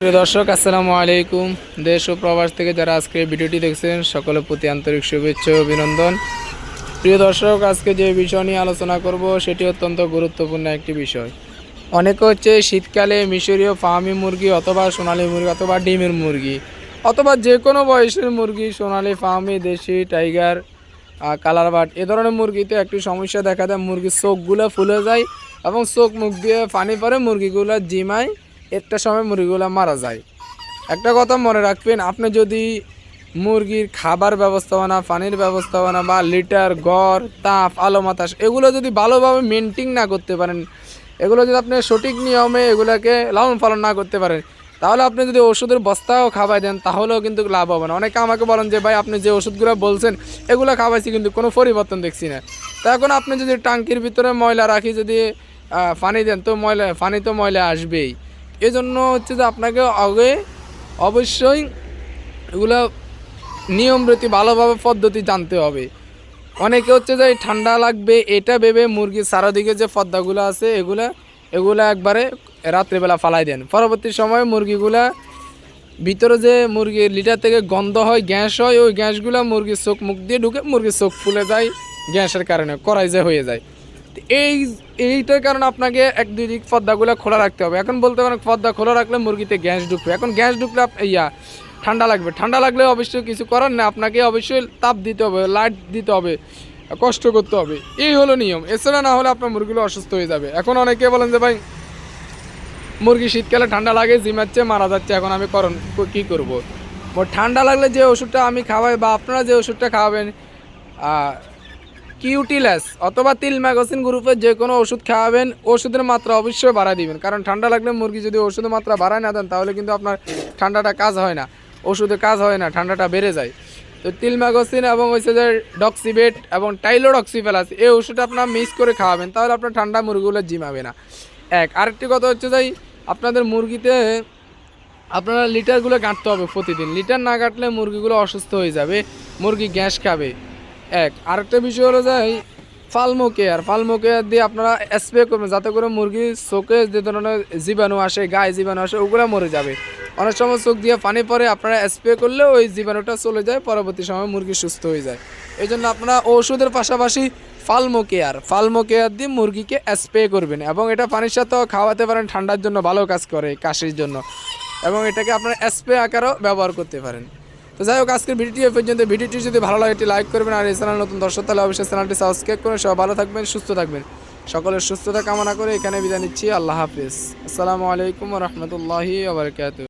প্রিয় দর্শক, আসসালামু আলাইকুম। দেশ ও প্রবাস থেকে যারা আজকে ভিডিওটি দেখছেন, সকলের প্রতি আন্তরিক শুভেচ্ছা ও অভিনন্দন। প্রিয় দর্শক, আজকে যে বিষয় নিয়ে আলোচনা করব, সেটি অত্যন্ত গুরুত্বপূর্ণ একটি বিষয়। অনেকে হচ্ছে শীতকালে মিশরীয় ফার্মি মুরগি অথবা সোনালী মুরগি অথবা ডিমের মুরগি অথবা যে কোনো বয়সের মুরগি, সোনালি ফার্মি, দেশি টাইগার কালার বাট এ ধরনের মুরগিতে একটি সমস্যা দেখা দেয়। মুরগির চোখগুলো ফুলে যায় এবং চোখ মুখ দিয়ে পানি পরে মুরগিগুলো জিমায় একটা সময় মুরগিগুলো মারা যায়। একটা কথা মনে রাখবেন, আপনি যদি মুরগির খাবার ব্যবস্থাপনা, পানির ব্যবস্থাপনা বা লিটার, গড়, তাপ, আলো মাতাস এগুলো যদি ভালোভাবে মেনটেন না করতে পারেন, এগুলো যদি আপনি সঠিক নিয়মে এগুলোকে লালন পালন না করতে পারেন, তাহলে আপনি যদি ওষুধের বস্তাও খাওয়াই দেন, তাহলেও কিন্তু লাভ হবে না। অনেকে আমাকে বলেন যে, ভাই, আপনি যে ওষুধগুলো বলছেন, এগুলো খাওয়াইছি কিন্তু কোনো পরিবর্তন দেখছি না। তা এখন আপনি যদি টাঙ্কির ভিতরে ময়লা রাখি, যদি পানি দেন, তো ময়লা, পানি তো ময়লা আসবেই। এই জন্য হচ্ছে যে আপনাকে আগে অবশ্যই এগুলো নিয়ম রীতি ভালোভাবে পদ্ধতি জানতে হবে। অনেকে হচ্ছে যে ঠান্ডা লাগবে, এটা ভেবে মুরগির চারোদিকে যে পদ্মাগুলো আছে, এগুলা এগুলা একবারে রাত্রিবেলা ফালাই দেন। পরবর্তী সময়ে মুরগিগুলা ভিতরে যে মুরগির লিটার থেকে গন্ধ হয়, গ্যাস হয়, ওই গ্যাসগুলো মুরগির চোখ মুখ দিয়ে ঢুকে মুরগির চোখ ফুলে যায়, গ্যাসের কারণে করাই যে হয়ে যায়। এই, এইটার কারণে আপনাকে এক, দুই দিক পর্দাগুলো খোলা রাখতে হবে। এখন বলতে পারেন পর্দা খোলা রাখলে মুরগিতে গ্যাস ঢুকবে। এখন গ্যাস ঢুকলে ইয়া, ঠান্ডা লাগবে। ঠান্ডা লাগলে অবশ্যই কিছু করার না, আপনাকে অবশ্যই তাপ দিতে হবে লাইট দিতে হবে, কষ্ট করতে হবে। এই হলো নিয়ম। এছাড়া না হলে আপনার মুরগিগুলো অসুস্থ হয়ে যাবে। এখন অনেকে বলেন যে, ভাই, মুরগি শীতকালে ঠান্ডা লাগে জিমাচ্ছে মারা যাচ্ছে, এখন আমি করণ কী করব? ঠান্ডা লাগলে যে ওষুধটা আমি খাওয়াই বা আপনারা যে ওষুধটা খাওয়াবেন কিউটিলেস অথবা তিল ম্যাগোসিন গ্রুপের যে কোনো ওষুধ খাওয়াবেন, ওষুধের মাত্রা অবশ্যই বাড়ায় দিবেন। কারণ ঠান্ডা লাগলে মুরগি যদি ওষুধের মাত্রা বাড়ায় না দেন, তাহলে কিন্তু আপনার ঠান্ডাটা কাজ হয় না। ওষুধে কাজ হয় না, ঠান্ডাটা বেড়ে যায়। তো তিল ম্যাগোসিন এবং হচ্ছে যে ডক্সিবেট এবং টাইলোডক্সিফেলাস এই ওষুধটা আপনার মিক্স করে খাওয়াবেন, তাহলে আপনার ঠান্ডা মুরগিগুলো জিমাবে না। এক, আরেকটি কথা হচ্ছে যে, আপনাদের মুরগিতে আপনারা লিটারগুলো কাটতে হবে প্রতিদিন। লিটার না কাটলে মুরগিগুলো অসুস্থ হয়ে যাবে, মুরগি গ্যাস খাবে। এক। আরেকটা বিষয় হলো যে ফালমো কেয়ার ফালমো কেয়ার দিয়ে আপনারা স্প্রে করবেন, যাতে করে মুরগির চোখে যে ধরনের জীবাণু আসে, গায়ে জীবাণু আসে, ওগুলো মরে যাবে। অনেক সময় চোখ দিয়ে পানি পরে আপনারা স্প্রে করলে ওই জীবাণুটা চলে যায়, পরবর্তী সময় মুরগি সুস্থ হয়ে যায়। এই জন্য আপনারা ওষুধের পাশাপাশি ফালমো কেয়ার ফালমো কেয়ার দিয়ে মুরগিকে স্প্রে করবেন এবং এটা পানির সাথেও খাওয়াতে পারেন, ঠান্ডার জন্য ভালো কাজ করে, কাশির জন্য। এবং এটাকে আপনারা স্প্রে আকারও ব্যবহার করতে পারেন। তো যাই হোক, আজকের ভিডিওটি এ পর্যন্ত। ভিডিওটি যদি ভালো লাগে, একটি লাইক করবেন। আর এই চ্যানেল নতুন দর্শক, তাহলে অবশ্যই চ্যানেলটি সাবস্ক্রাইব করে সবাই ভালো থাকবেন, সুস্থ থাকবেন। সকলের সুস্থতা কামনা করে এখানে বিদায় নিচ্ছি। আল্লাহ হাফিজ। আসসালামু আলাইকুম রহমতুল্লাহি আবরকাত